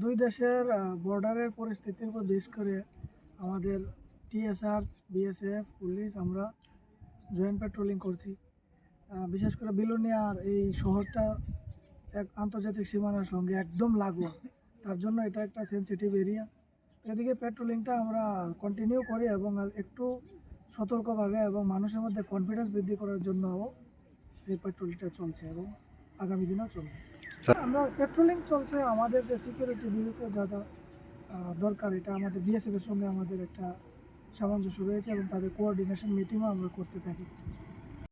দেশের বর্ডারের পরিস্থিতির উপর বেশ করে আমাদের টিএসআর বিএসএফ পুলিশ আমরা জয়েন্ট পেট্রোলিং করছি। বিশেষ করে বিলোনিয়ার এই শহরটা এক আন্তর্জাতিক সীমানার সঙ্গে একদম লাগোয়া। তার জন্য এটা একটা সেনসিটিভ এরিয়া এদিকে পেট্রোলিংটা আমরা কন্টিনিউ করি এবং একটু সতর্কভাবে এবং মানুষের মধ্যে কনফিডেন্স বৃদ্ধি করার জন্যও সেই পেট্রোলিংটা চলছে এবং আগামী দিনেও চলবে। আমরা পেট্রোলিং চলছে, আমাদের যে সিকিউরিটি বিরুদ্ধে যা যা দরকার, এটা আমাদের বিএসএফের সঙ্গে আমাদের একটা সামঞ্জস্য রয়েছে এবং তাদের কোঅর্ডিনেশন মিটিংও আমরা করতে থাকি।